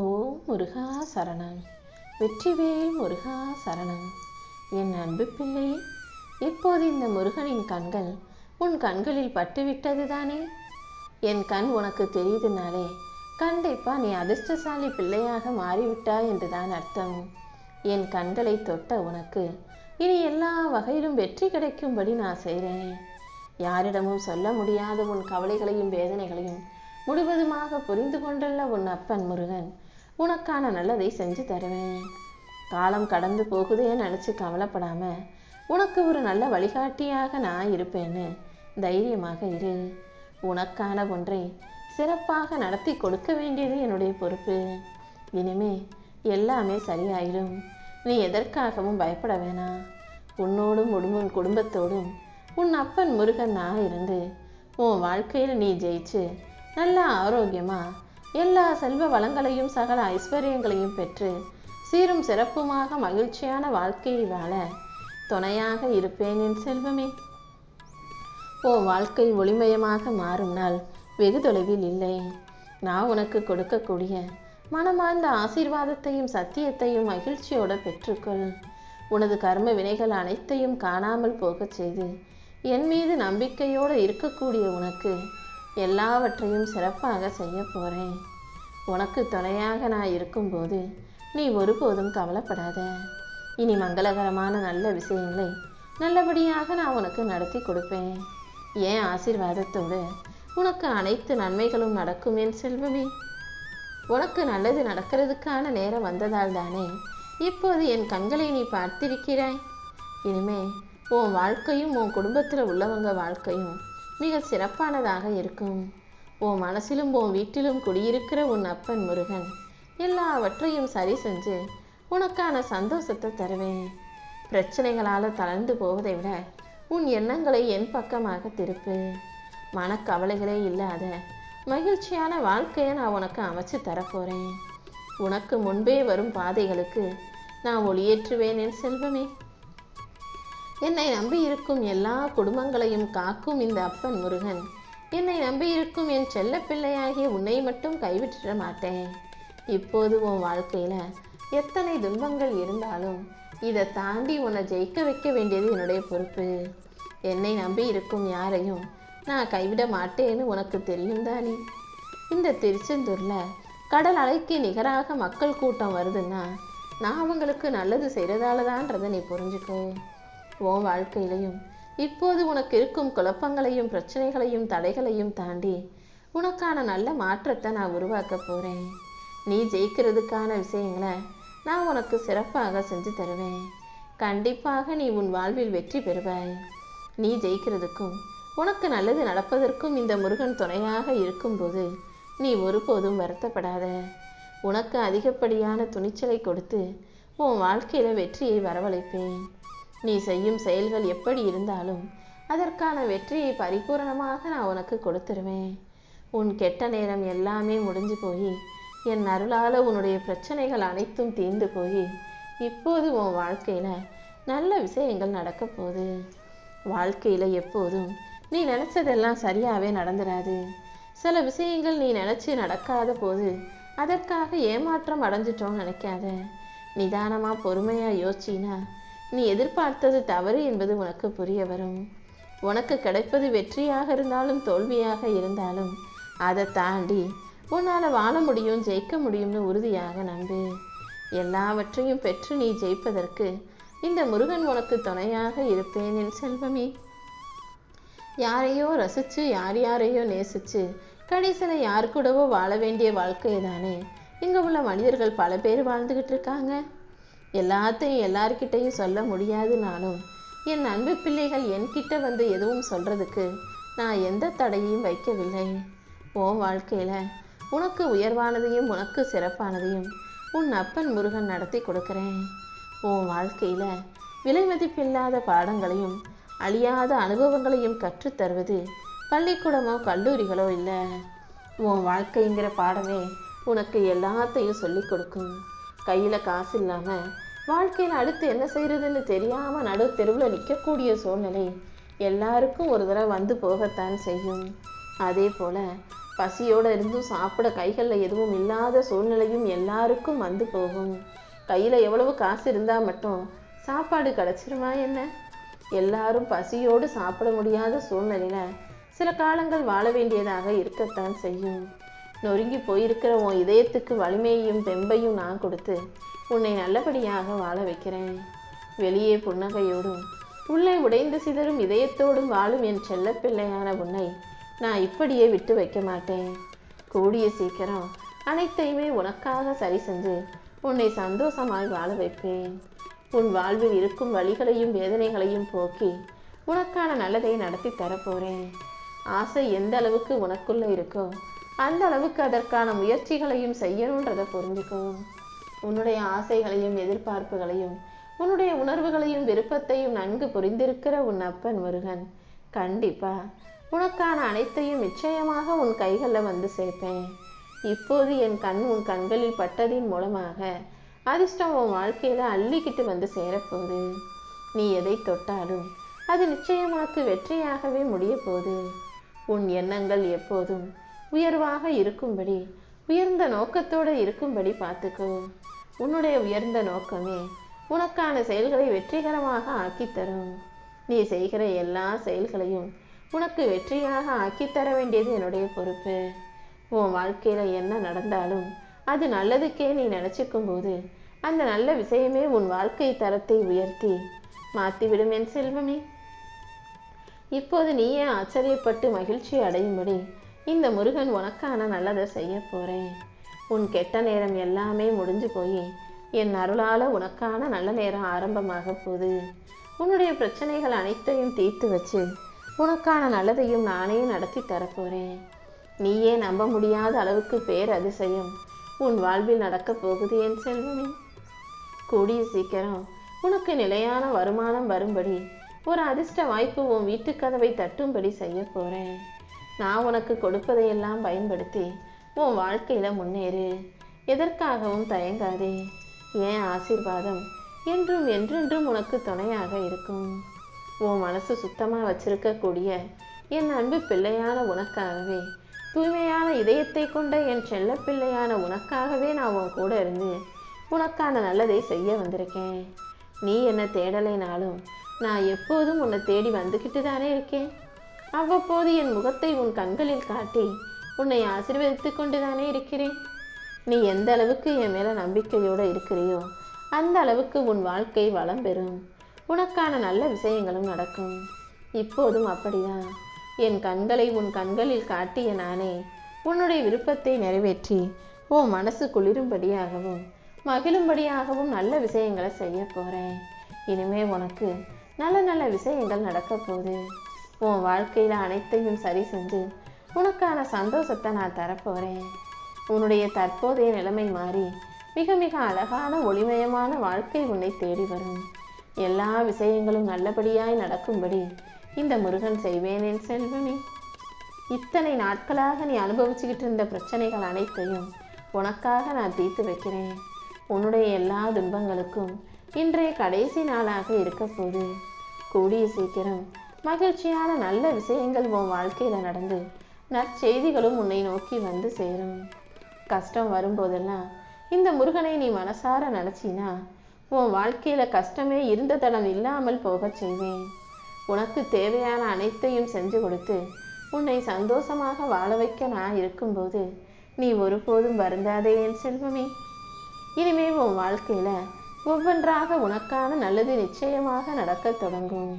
ஓம் முருகா சரணம். வெற்றிவேல் முருகா சரணம். என் அன்பு பிள்ளை இப்போது இந்த முருகனின் கண்கள் உன் கண்களில் பட்டுவிட்டது தானே என் கண் உனக்கு தெரியுதுனாலே கண்டிப்பா நீ அதிர்ஷ்டசாலி பிள்ளையாக மாறிவிட்டாய் என்றுதான் அர்த்தம். என் கண்களை தொட்ட உனக்கு இனி எல்லா வகையிலும் வெற்றி கிடைக்கும்படி நான் செய்கிறேன். யாரிடமும் சொல்ல முடியாத உன் கவலைகளையும் வேதனைகளையும் முழுவதுமாக புரிந்து கொண்டுள்ள உன் அப்பன் முருகன் உனக்கான நல்லதை செஞ்சு தருவேன். காலம் கடந்து போகுதேன்னு நினச்சி கவலைப்படாம உனக்கு ஒரு நல்ல வழிகாட்டியாக நான் இருப்பேன்னு தைரியமாக இரு. உனக்கான ஒன்றை சிறப்பாக நடத்தி கொடுக்க வேண்டியது என்னுடைய பொறுப்பு. இனிமே எல்லாமே சரியாயிடும் நீ எதற்காகவும் பயப்பட வேணாம் உன்னோடும் உன் குடும்பத்தோடும் உன் அப்பன் முருகன் நான் இருந்து உன் வாழ்க்கையில் நீ ஜெயிச்சு நல்லா ஆரோக்கியமாக எல்லா செல்வ வளங்களையும் சகல ஐஸ்வர்யங்களையும் பெற்று சீரும் சிறப்புமாக மகிழ்ச்சியான வாழ்க்கையை வாழ துணையாக இருப்பேன் என் செல்வமே. ஓ வாழ்க்கை ஒளிமயமாக மாறும் நாள் வெகு தொலைவில் இல்லை. நான் உனக்கு கொடுக்கக்கூடிய மனமார்ந்த ஆசீர்வாதத்தையும் சத்தியத்தையும் மகிழ்ச்சியோட பெற்றுக்கொள். உனது கர்ம வினைகள் அனைத்தையும் காணாமல் போகச் செய்து என் மீது நம்பிக்கையோடு இருக்கக்கூடிய உனக்கு எல்லாவற்றையும் சிறப்பாக செய்ய போகிறேன் உனக்கு துணையாக நான் இருக்கும்போது நீ ஒருபோதும் கவலைப்படாத. இனி மங்களகரமான நல்ல விஷயங்களை நல்லபடியாக நான் உனக்கு நடத்தி கொடுப்பேன். ஏன் ஆசீர்வாதத்தோடு உனக்கு அனைத்து நன்மைகளும் நடக்கும் என் செல்வமே. உனக்கு நல்லது நடக்கிறதுக்கான நேரம் வந்ததால் தானே இப்போது என் கண்களை நீ பார்த்திருக்கிறாய். இனிமே உன் வாழ்க்கையும் உன் குடும்பத்தில் உள்ளவங்க வாழ்க்கையும் மிக சிறப்பானதாக இருக்கும். உன் மனசிலும் உன் வீட்டிலும் குடியிருக்கிற உன் அப்பன் முருகன் எல்லாவற்றையும் சரி செஞ்சு உனக்கான சந்தோஷத்தை தருவேன். பிரச்சனைகளால் தளர்ந்து போவதை விட உன் எண்ணங்களை என் பக்கமாக திருப்பு. மனக்கவலைகளே இல்லாத மகிழ்ச்சியான வாழ்க்கையை நான் உனக்கு அமைச்சு தரப்போறேன். உனக்கு முன்பே வரும் பாதைகளுக்கு நான் ஒளியேற்றுவேன் என் செல்வமே. என்னை நம்பி இருக்கும் எல்லா குடும்பங்களையும் காக்கும் இந்த அப்பன் முருகன். என்னை நம்பி இருக்கும் என் செல்ல பிள்ளையாகிய உன்னை மட்டும் கைவிட்டுட மாட்டேன். இப்போது உன் வாழ்க்கையில் எத்தனை துன்பங்கள் இருந்தாலும் இதை தாண்டி உன்னை ஜெயிக்க வைக்க வேண்டியது என்னுடைய பொறுப்பு. என்னை நம்பி இருக்கும் யாரையும் நான் கைவிட மாட்டேன்னு உனக்கு தெரியும் தானே? இந்த திருச்செந்தூரில் கடல் அலைக்கு நிகராக மக்கள் கூட்டம் வருதுன்னா நான் அவங்களுக்கு நல்லது செய்கிறதால தான்றதை நீ புரிஞ்சுக்கோ. உன் வாழ்க்கையிலையும். இப்போது உனக்கு இருக்கும் குழப்பங்களையும் பிரச்சனைகளையும் தடைகளையும் தாண்டி உனக்கான நல்ல மாற்றத்தை நான் உருவாக்க போகிறேன் நீ ஜெயிக்கிறதுக்கான விஷயங்களை நான் உனக்கு சிறப்பாக செஞ்சு தருவேன். கண்டிப்பாக நீ உன் வாழ்வில் வெற்றி பெறுவாய். நீ ஜெயிக்கிறதுக்கும் உனக்கு நல்லது நடப்பதற்கும் இந்த முருகன் துணையாக இருக்கும்போது நீ ஒருபோதும் வருத்தப்படாத. உனக்கு அதிகப்படியான துணிச்சலை கொடுத்து உன் வாழ்க்கையில வெற்றியை வரவழைப்பேன். நீ செய்யும் செயல்கள் எப்படி இருந்தாலும் அதற்கான வெற்றியை பரிபூரணமாக நான் உனக்கு கொடுத்துருவேன். உன் கெட்ட நேரம் எல்லாமே முடிஞ்சு போய் என் அருளால் உன்னுடைய பிரச்சனைகள் அனைத்தும் தீர்ந்து போய் இப்போது உன் வாழ்க்கையில் நல்ல விஷயங்கள் நடக்க போகுது. வாழ்க்கையில் எப்போதும் நீ நினச்சதெல்லாம் சரியாகவே நடந்துடாது சில விஷயங்கள் நீ நினச்சி நடக்காத போது அதற்காக ஏமாற்றம் அடைஞ்சிட்டோம்னு நினைக்காத. நிதானமாக பொறுமையாக யோசிச்சினா நீ எதிர்பார்த்தது தவறு என்பது உனக்கு புரிய வரும். உனக்கு கிடைப்பது வெற்றியாக இருந்தாலும் தோல்வியாக இருந்தாலும் அதை தாண்டி உன்னால் வாழ முடியும் ஜெயிக்க முடியும்னு உறுதியாக நம்பு. எல்லாவற்றையும் பெற்று நீ ஜெயிப்பதற்கு இந்த முருகன் உனக்கு துணையாக இருப்பேன் என் செல்வமே. யாரையோ ரசித்து யார் யாரையோ நேசிச்சு கடைசியில் யார் கூடவோ வாழ வேண்டிய வாழ்க்கையை தானே. இங்கே உள்ள மனிதர்கள் பல பேர் வாழ்ந்துக்கிட்டு இருக்காங்க. எல்லாத்தையும் எல்லார்கிட்டையும் சொல்ல முடியாதுனாலும் என் அன்பு பிள்ளைகள் என்கிட்ட வந்து எதுவும் சொல்றதுக்கு நான் எந்த தடையும் வைக்கவில்லை. உன் வாழ்க்கையில உனக்கு உயர்வானதையும் உனக்கு சிறப்பானதையும் உன் அப்பன் முருகன் நடத்தி கொடுக்கிறேன். உன் வாழ்க்கையில விலை மதிப்பில்லாத பாடங்களையும் அழியாத அனுபவங்களையும் கற்றுத்தருவது பள்ளிக்கூடமோ கல்லூரிகளோ இல்லை. உன் வாழ்க்கைங்கிற பாடமே உனக்கு எல்லாத்தையும் சொல்லிக் கொடுக்கும். கையில் காசு இல்லாமல் வாழ்க்கையில் அடுத்து என்ன செய்கிறதுன்னு தெரியாமல் நடு தெருவில் நிற்கக்கூடிய சூழ்நிலை எல்லாருக்கும் ஒரு தடவை வந்து போகத்தான் செய்யும். அதே போல் பசியோடு இருந்தும் சாப்பிட கைகளில் எதுவும் இல்லாத சூழ்நிலையும் எல்லாருக்கும் வந்து போகும். கையில் எவ்வளவு காசு இருந்தால் மட்டும் சாப்பாடு கிடச்சிருமா என்ன? எல்லாரும் பசியோடு சாப்பிட முடியாத சூழ்நிலையில் சில காலங்கள் வாழ வேண்டியதாக இருக்கத்தான் செய்யும். நொறுங்கி போயிருக்கிற உன் இதயத்துக்கு வலிமையையும் தெம்பையும் நான் கொடுத்து உன்னை நல்லபடியாக வாழ வைக்கிறேன். வெளியே புன்னகையோடும் உள்ளே உடைந்து சிதறும் இதயத்தோடும் வாழும் என் செல்லப்பிள்ளையான உன்னை நான் இப்படியே விட்டு வைக்க மாட்டேன். கூடிய சீக்கிரம் அனைத்தையுமே உனக்காக சரி செஞ்சு உன்னை சந்தோஷமாய் வாழ வைப்பேன். உன் வாழ்வில் இருக்கும் வழிகளையும் வேதனைகளையும் போக்கி உனக்கான நல்லதை நடத்தி தரப்போகிறேன் ஆசை எந்த அளவுக்கு உனக்குள்ளே இருக்கோ அந்த அளவுக்கு அதற்கான முயற்சிகளையும் செய்யணுன்றதை புரிஞ்சுக்கும் உன்னுடைய ஆசைகளையும் எதிர்பார்ப்புகளையும் உன்னுடைய உணர்வுகளையும் விருப்பத்தையும் நன்கு புரிந்திருக்கிற உன் அப்பன் முருகன் கண்டிப்பா உனக்கான அனைத்தையும் நிச்சயமாக உன் கைகளில் வந்து சேர்ப்பேன். இப்போது என் கண் உன் கண்களில் பட்டதின் மூலமாக அதிர்ஷ்டம் உன் வாழ்க்கையில அள்ளிக்கிட்டு வந்து சேரப்போகுது. நீ எதை தொட்டாலும் அது நிச்சயமாக்கு வெற்றியாகவே முடிய போகுது உன் எண்ணங்கள் எப்போதும் உயர்வாக இருக்கும்படி உயர்ந்த நோக்கத்தோடு இருக்கும்படி பார்த்துக்கோ. உன்னுடைய உயர்ந்த நோக்கமே உனக்கான செயல்களை வெற்றிகரமாக ஆக்கித்தரும் நீ செய்கிற எல்லா செயல்களையும் உனக்கு வெற்றியாக ஆக்கித் தர வேண்டியது என்னுடைய பொறுப்பு. உன் வாழ்க்கையில் என்ன நடந்தாலும் அது நல்லதுக்கே நீ நினச்சிக்கும் போது அந்த நல்ல விஷயமே உன் வாழ்க்கை தரத்தை உயர்த்தி மாற்றிவிடும் என் செல்வமே. இப்போது நீயே ஆச்சரியப்பட்டு மகிழ்ச்சி அடையும்படி இந்த முருகன் உனக்கான நல்லதை செய்ய போகிறேன் உன் கெட்ட நேரம் எல்லாமே முடிஞ்சு போய் என் அருளால் உனக்கான நல்ல நேரம் ஆரம்பமாக போகுது. உன்னுடைய பிரச்சனைகள் அனைத்தையும் தீர்த்து வச்சு உனக்கான நல்லதையும் நானே நடத்தி தரப்போகிறேன் நீயே நம்ப முடியாத அளவுக்கு பேர் அதிசயம். உன் வாழ்வில் நடக்கப் போகுது என் செல்வமே. கூடிய சீக்கிரம் உனக்கு நிலையான வருமானம் வரும்படி ஒரு அதிர்ஷ்ட வாய்ப்பு உன் வீட்டுக்கதவை தட்டும்படி செய்ய போகிறேன் நான் உனக்கு கொடுப்பதையெல்லாம் பயன்படுத்தி உன் வாழ்க்கையில் முன்னேறு. எதற்காகவும் தயங்காதே. என் ஆசீர்வாதம் என்றும் என்றென்றும் உனக்கு துணையாக இருக்கும். உன் மனசு சுத்தமாக வச்சிருக்கக்கூடிய என் அன்பு பிள்ளையான உனக்காகவே தூய்மையான இதயத்தை கொண்ட என் செல்ல பிள்ளையான உனக்காகவே நான் உன் கூட இருந்து உனக்கான நல்லதை செய்ய வந்திருக்கேன். நீ என்ன தேடலைனாலும் நான் எப்போதும் உன்னை தேடி வந்துக்கிட்டு தானே இருக்கேன். அவ்வப்போது என் முகத்தை உன் கண்களில் காட்டி உன்னை ஆசீர்வதித்து கொண்டுதானே இருக்கிறேன். நீ எந்த அளவுக்கு என் மேல நம்பிக்கையோடு இருக்கிறியோ அந்த அளவுக்கு உன் வாழ்க்கை வளம் பெறும். உனக்கான நல்ல விஷயங்களும் நடக்கும். இப்போதும் அப்படிதான். என் கண்களை உன் கண்களில் காட்டிய நானே உன்னுடைய விருப்பத்தை நிறைவேற்றி ஓ மனசு குளிரும்படியாகவும் மகிழும்படியாகவும் நல்ல விஷயங்களை செய்ய போகிறேன் இனிமே உனக்கு நல்ல நல்ல விஷயங்கள் நடக்க போகுது. உன் வாழ்க்கையில் அனைத்தையும் சரி செஞ்சு உனக்கான சந்தோஷத்தை நான் தரப்போகிறேன் உன்னுடைய தற்போதைய நிலைமை மாறி மிக மிக அழகான ஒளிமயமான வாழ்க்கை உன்னை தேடி வரும். எல்லா விஷயங்களும் நல்லபடியாய் நடக்கும்படி இந்த முருகன் செய்வேனேன் என் செல்வமே. இத்தனை நாட்களாக நீ அனுபவிச்சுக்கிட்டு இருந்த பிரச்சனைகள் அனைத்தையும் உனக்காக நான் தீர்த்து வைக்கிறேன். உன்னுடைய எல்லா துன்பங்களுக்கும் இன்றைய கடைசி நாளாக இருக்க போது கூடிய சீக்கிரம் மகிழ்ச்சியான நல்ல விஷயங்கள் உன் வாழ்க்கையில் நடந்து நற்செய்திகளும் உன்னை நோக்கி வந்து சேரும். கஷ்டம் வரும்போதெல்லாம் இந்த முருகனை நீ மனசார நினச்சினா உன் வாழ்க்கையில் கஷ்டமே இருந்த தடம் இல்லாமல் போகச் செய்வேன். உனக்கு தேவையான அனைத்தையும் செஞ்சு கொடுத்து உன்னை சந்தோஷமாக வாழ வைக்க நான் இருக்கும்போது நீ ஒருபோதும் வருந்தாதே என் செல்வமே. இனிமே உன் வாழ்க்கையில் ஒவ்வொன்றாக உனக்கான நல்லது நிச்சயமாக நடக்கத் தொடங்கும்.